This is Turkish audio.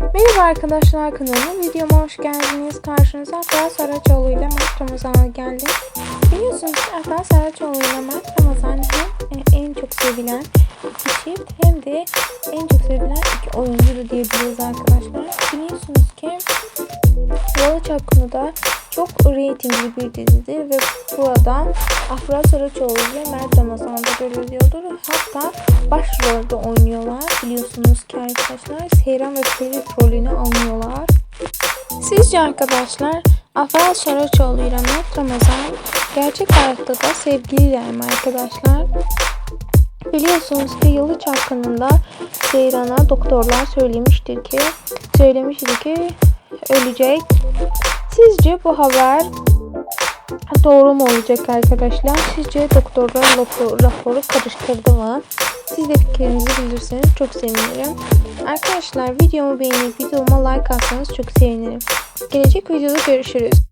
Merhaba arkadaşlar kanalıma videoma hoş geldiniz. Karşınıza Afra Saraçoğlu ile Mert Ramazan geldi. Biliyorsunuz Afra Saraçoğlu ile Mert Ramazan hem e, en çok sevilen iki çift hem de en çok sevilen iki oyuncu da diyebiliriz arkadaşlar. Biliyorsunuz ki Yalı Çapkını'da çok reytingli bir dizidir ve burada Afra Saraçoğlu ile Mert Ramazan'da görülüyordur. Hatta başrolde oynuyorlar. Biliyorsunuz ki arkadaşlar Seyran ve Ferit rolünü alıyorlar. Sizce arkadaşlar Afra Saraçoğlu ile Mert Ramazan gerçek hayatta da sevgililer mi arkadaşlar? Biliyorsunuz ki Yalı Çapkını'nda Seyran'a doktorlar söylemiştir ki söylemiştir ki ölecek. Sizce bu haber doğru mu olacak arkadaşlar? Sizce doktorlar raporu, karıştırdı mı? Siz de fikrinizi bilirseniz çok sevinirim. Arkadaşlar videomu beğenip videoma like atsanız çok sevinirim. Gelecek videoda görüşürüz.